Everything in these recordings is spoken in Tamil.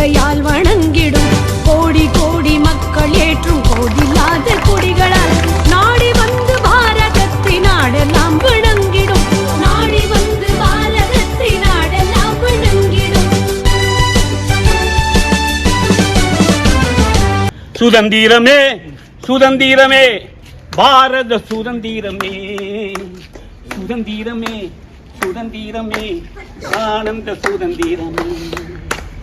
தேசபக்தர் வணங்கிடும். கோடி கோடி மக்கள் ஏற்றும் கோடில்லாத கொடிகளால் நாடி வந்து பாரதத்தை நாடெல்லாம் வணங்கிடும். நாடி வந்து பாரதத்தை நாடெல்லாம் வணங்கிடும். சுதந்திரமே சுதந்திரமே பாரத சுதந்திரமே சுதந்திரமே சுதந்திரமே ஆனந்த சுதந்திரமே.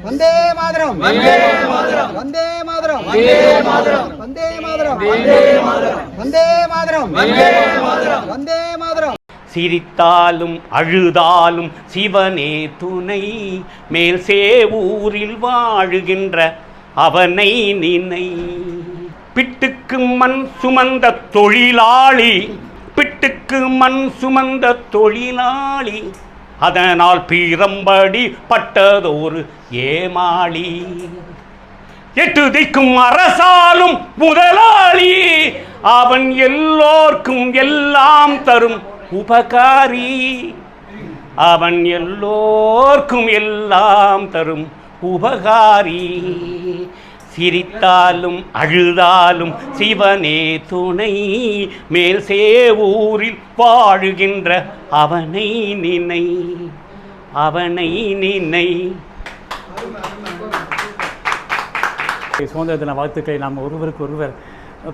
வந்தே மாதரம். வந்தே மாதரம். வந்தே மாதரம். வந்தே மாதரம். வந்தே மாதரம். வந்தே மாதரம். வந்தே மாதரம். வந்தே மாதரம். வந்தே மாதரம். சிரித்தாலும் அழுதாலும் சிவனே துணை மேல் சேவூரில் வாழுகின்ற அவனை நினை. பிட்டுக்கு மண் சுமந்த தொழிலாளி பிட்டுக்கு மண் சுமந்த தொழிலாளி அதனால் பீரம்படி பட்டதோரு ஏமாளி. எட்டு திக்கும் அரசாலும் முதலாளி. அவன் எல்லோர்க்கும் எல்லாம் தரும் உபகாரி. அவன் எல்லோர்க்கும் எல்லாம் தரும் உபகாரி. சிரித்தாலும் அழுதாலும் சிவனே துணை மேல் சேவூரில் வாழுகின்ற அவனை நினை அவனை நினை. சுதந்திர தின வாழ்த்துக்களை நாம் ஒருவருக்கு ஒருவர்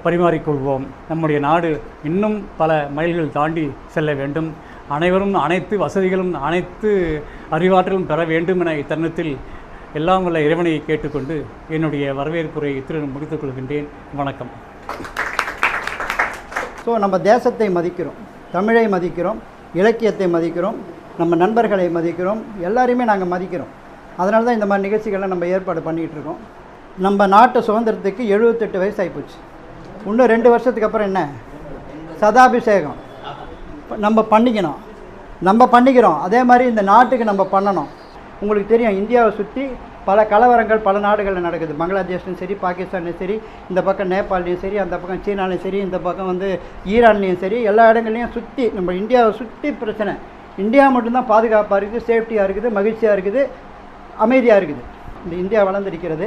பரிமாறிக்கொள்வோம். நம்முடைய நாடு இன்னும் பல மைல்கள் தாண்டி செல்ல வேண்டும். அனைவரும் அனைத்து வசதிகளும் அனைத்து அறிவாற்றலும் பெற வேண்டும் என இத்தருணத்தில் எல்லாம் உள்ள இறைவனையை கேட்டுக்கொண்டு என்னுடைய வரவேற்புரை இத்துடன் முடித்துக் கொள்கின்றேன். வணக்கம். ஸோ நம்ம தேசத்தை மதிக்கிறோம் தமிழை மதிக்கிறோம் இலக்கியத்தை மதிக்கிறோம் நம்ம நண்பர்களை மதிக்கிறோம் எல்லாரையுமே நாங்கள் மதிக்கிறோம். அதனால தான் இந்த மாதிரி நிகழ்ச்சிகளை நம்ம ஏற்பாடு பண்ணிகிட்டு இருக்கோம். நம்ம நாட்டு சுதந்திரத்துக்கு எழுபத்தெட்டு வயசு ஆகிப்போச்சு இன்னும் ரெண்டு வருஷத்துக்கு அப்புறம் என்ன? சதாபிஷேகம். நம்ம பண்ணிக்கணும். நம்ம பண்ணிக்கிறோம். அதே மாதிரி இந்த நாட்டுக்கு நம்ம பண்ணணும். உங்களுக்கு தெரியும் இந்தியாவை சுற்றி பல கலவரங்கள் பல நாடுகளில் நடக்குது. பங்களாதேஷ்லையும் சரி பாகிஸ்தான்லையும் சரி இந்த பக்கம் நேபாள்லையும் சரி அந்த பக்கம் சீனாலையும் சரி இந்த பக்கம் வந்து ஈரான்லேயும் சரி எல்லா இடங்கள்லையும் சுற்றி நம்ம இந்தியாவை சுற்றி பிரச்சனை. இந்தியா மட்டும்தான் பாதுகாப்பாக இருக்குது சேஃப்டியாக இருக்குது மகிழ்ச்சியாக இருக்குது அமைதியாக இருக்குது. இந்த இந்தியா வளர்ந்துருக்கிறது.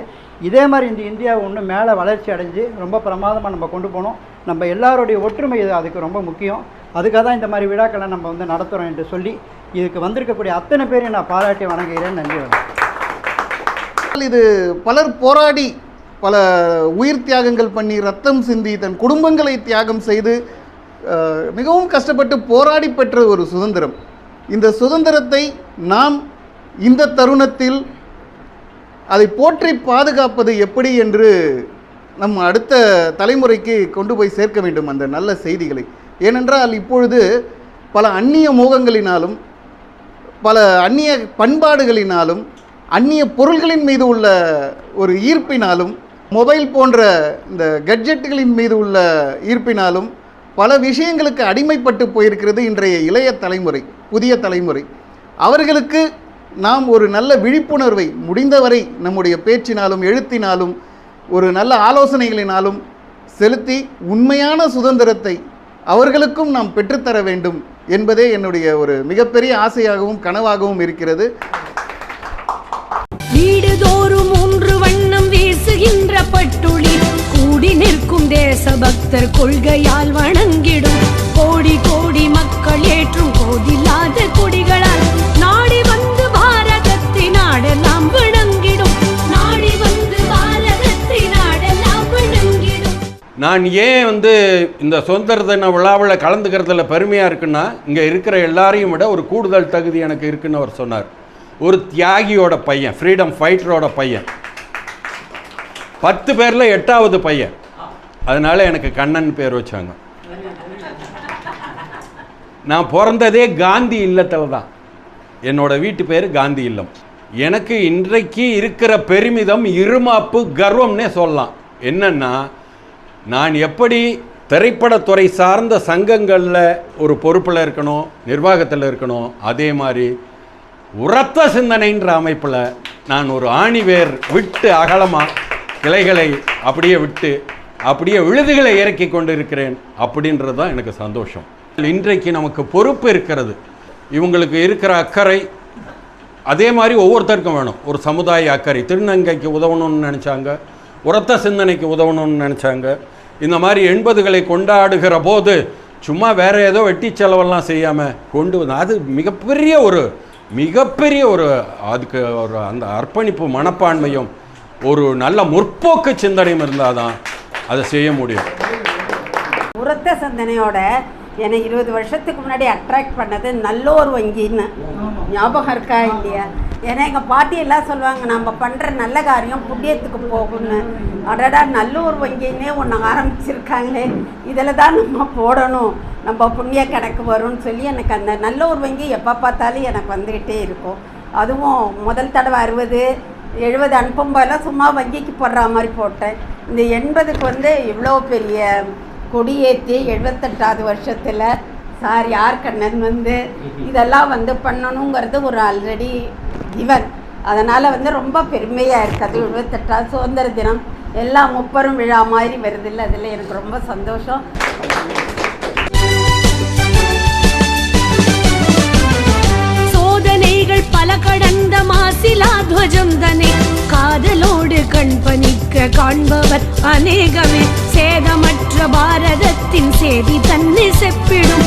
இதே மாதிரி இந்த இந்தியாவை இன்னும் மேலே வளர்ச்சி அடைஞ்சு ரொம்ப பிரமாதமாக நம்ம கொண்டு போகணும். நம்ம எல்லாருடைய ஒற்றுமை இது அதுக்கு ரொம்ப முக்கியம். அதுக்காக தான் இந்த மாதிரி விழாக்களை நம்ம வந்து நடத்துகிறோம் என்று சொல்லி இதுக்கு வந்திருக்கக்கூடிய அத்தனை பேரையும் நான் பாராட்டி வணங்குகிறேன். நன்றி வணக்கம். இது பலர் போராடி பல உயிர் தியாகங்கள் பண்ணி ரத்தம் சிந்தி தன் குடும்பங்களை தியாகம் செய்து மிகவும் கஷ்டப்பட்டு போராடி பெற்ற ஒரு சுதந்திரம். இந்த சுதந்திரத்தை நாம் இந்த தருணத்தில் அதை போற்றி பாதுகாப்பது எப்படி என்று நம் அடுத்த தலைமுறைக்கு கொண்டு போய் சேர்க்க வேண்டும் அந்த நல்ல செய்திகளை. ஏனென்றால் இப்பொழுது பல அந்நிய மோகங்களினாலும் பல அந்நிய பண்பாடுகளினாலும் அந்நிய பொருள்களின் மீது உள்ள ஒரு ஈர்ப்பினாலும் மொபைல் போன்ற இந்த கட்ஜெட்டுகளின் மீது உள்ள ஈர்ப்பினாலும் பல விஷயங்களுக்கு அடிமைப்பட்டு போயிருக்கிறது இன்றைய இளைய தலைமுறை புதிய தலைமுறை. அவர்களுக்கு நாம் ஒரு நல்ல விழிப்புணர்வை முடிந்தவரை நம்முடைய பேச்சினாலும் எழுத்தினாலும் ஒரு நல்ல ஆலோசனைகளினாலும் செலுத்தி உண்மையான சுதந்திரத்தை அவர்களுக்கும் நாம் பெற்றுத்தர வேண்டும். என்பதே என்னுடைய ஒரு மிகப்பெரிய ஆசையாகவும் கனவாகவும் இருக்கிறது. வீடுதோறும் மூன்று வண்ணம் வீசுகின்ற பட்டுளி கூடி நிற்கும் தேசபக்தர் கொள்கையால் வணங்கிடும். கோடி கோடி மக்கள் ஏற்றும் கோதில்லாத நான் ஏன் வந்து இந்த சுதந்திர தின விழாவில் கலந்துக்கிறதுல பெருமையாக இருக்குன்னா இங்கே இருக்கிற எல்லாரையும் விட ஒரு கூடுதல் தகுதி எனக்கு இருக்குன்னு அவர் சொன்னார். ஒரு தியாகியோட பையன் ஃப்ரீடம் ஃபைட்டரோட பையன். பத்து பேரில் எட்டாவது பையன். அதனால எனக்கு கண்ணன் பேர் வச்சாங்க. நான் பிறந்ததே காந்தி இல்லத்தில் தான். என்னோட வீட்டு பேர் காந்தி இல்லம். எனக்கு இன்றைக்கு இருக்கிற பெருமிதம் இருமாப்பு கர்வம்னே சொல்லலாம். என்னென்னா நான் எப்படி திரைப்படத்துறை சார்ந்த சங்கங்களில் ஒரு பொறுப்பில் இருக்கணும் நிர்வாகத்தில் இருக்கணும் அதே மாதிரி உரத்த சிந்தனைன்ற அமைப்பில் நான் ஒரு ஆணிவேர் விட்டு அகலமாக கிளைகளை அப்படியே விட்டு அப்படியே விழுதுகளை இறக்கி கொண்டு இருக்கிறேன் அப்படின்றது தான் எனக்கு சந்தோஷம். இன்றைக்கு நமக்கு பொறுப்பு இருக்கிறது. இவங்களுக்கு இருக்கிற அக்கறை அதே மாதிரி ஒவ்வொருத்தருக்கும் வேணும். ஒரு சமுதாய அக்கறை. திருநங்கைக்கு உதவணும்னு நினச்சாங்க உரத்த சிந்தனைக்கு உதவணும்னு நினச்சாங்க இந்த மாதிரி எண்பதுகளை கொண்டாடுகிற போது சும்மா வேறு ஏதோ வெட்டி செலவெல்லாம் செய்யாமல் கொண்டு வந்து அது மிகப்பெரிய ஒரு மிகப்பெரிய ஒரு அதுக்கு ஒரு அந்த அர்ப்பணிப்பு மனப்பான்மையும் ஒரு நல்ல முற்போக்கு சிந்தனையும் இருந்தால் தான் அதை செய்ய முடியும். உரத்த சிந்தனையோட என்னை இருபது வருஷத்துக்கு முன்னாடி அட்ராக்ட் பண்ணது நல்லோர் வங்கின்னு. ஞாபகம் இருக்கா இல்லையா? ஏன்னா எங்கள் பாட்டி எல்லாம் சொல்லுவாங்க நம்ம பண்ணுற நல்ல காரியம் புண்ணியத்துக்கு போகும்னு. அடடா நல்லூர் வங்கின்னே ஒன்று ஆரம்பிச்சிருக்காங்களே. இதில் தான் நம்ம போடணும். நம்ம புண்ணிய கணக்கு வரும்னு சொல்லி எனக்கு அந்த நல்லூர் வங்கி எப்போ பார்த்தாலும் எனக்கு வந்துக்கிட்டே இருக்கும். அதுவும் முதல் தடவை அறுபது எழுபது அனுப்பும்போதெல்லாம் சும்மா வங்கிக்கு போடுற மாதிரி போட்டேன். இந்த எண்பதுக்கு வந்து இவ்வளோ பெரிய கொடியேற்றி எழுபத்தெட்டாவது வருஷத்தில் சார் யார் கண்ணன் வந்து இதெல்லாம் வந்து பண்ணணுங்கிறது ஒரு ஆல்ரெடி இவர் அதனால் வந்து ரொம்ப பெருமையாக இருக்குது எழுபத்தெட்டாவது சுதந்திர தினம். எல்லாம் முப்பெரும் விழா மாதிரி வருதில்ல அதில் எனக்கு ரொம்ப சந்தோஷம். சோதனைகள் பல கடந்த மாசிலா துவஜம் தனை. காதலோடு கண்பணிக்க காண்பவர் அநேகமே. சேதமற்ற பாரதத்தின் சேதி தன்னை செப்பிடும்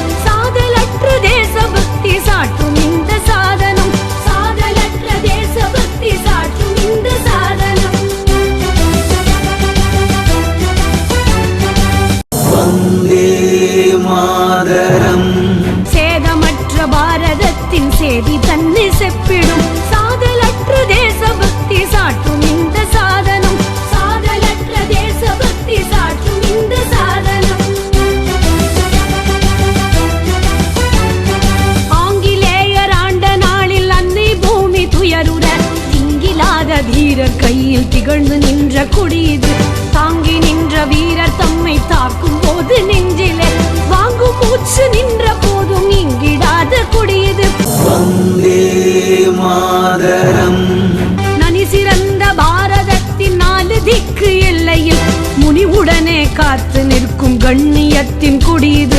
மூச்சு நின்ற போதும் இங்கிடாத கொடியது. நனி சிறந்த பாரதத்தின் நாலு திக்கு எல்லையில் முனிவுடனே காத்து நிற்கும் கண்ணியத்தின் குடிது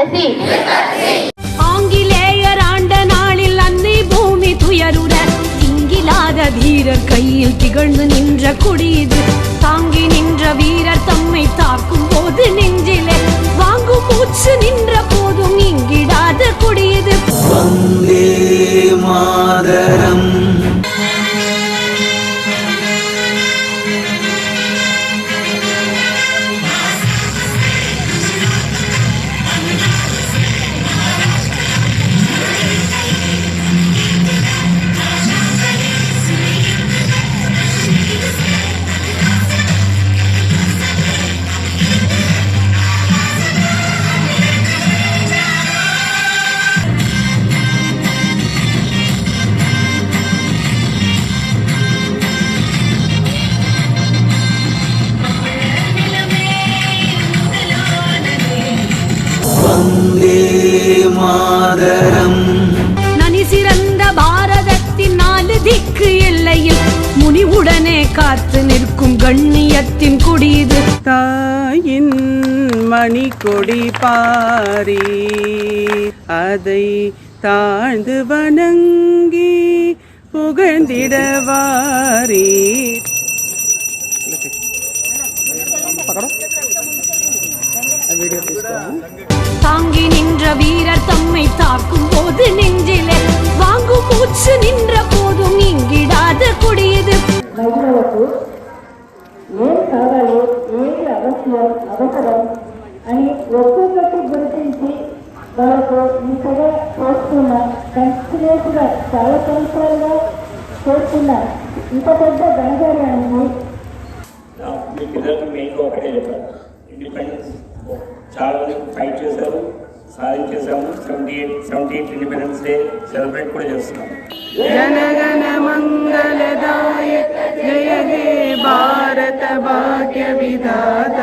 with ஆங்கிலேயர் ஆண்ட நாளில் அன்னை பூமி துயருற இங்கிலாத வீரர் கையில் திகழ்ந்து நின்ற கொடிது. தாங்கி நின்ற வீரர் தம்மை தாக்கும் போது நெஞ்சிலே வாங்கும் மூச்சு நின்ற போதும் இங்கிடாத முனிவுடனே காத்து நிற்கும் கண்ணியத்தின் குடிது. தாயின் மணிக்கொடி பாரி அதை தாழ்ந்து வணங்கி புகழ்ந்திடவாரி தாங்கி நின்ற வீரர் தம்மை தாக்கும் போது நெஞ்சிலே வாங்கும் மூச்சு நின்ற అవసరం. అని ఒక్కొక్కటి గుర్తించి వాళ్ళకు ఇంతగా చేస్తున్న కంటిన్యూస్గా చాలా సంవత్సరాలుగా చేస్తున్న ఇంత పెద్ద ఘనకార్యాన్ని మీకు ఒకటే చెప్పాను. ఇండిపెండెన్స్ చాలా ఫైట్ చేశారు సాధించేశాము. Seventy eight seventy eight independence day celebrate కూడా చేస్తున్నాం. జయ హే భారత భాగ్య విధాత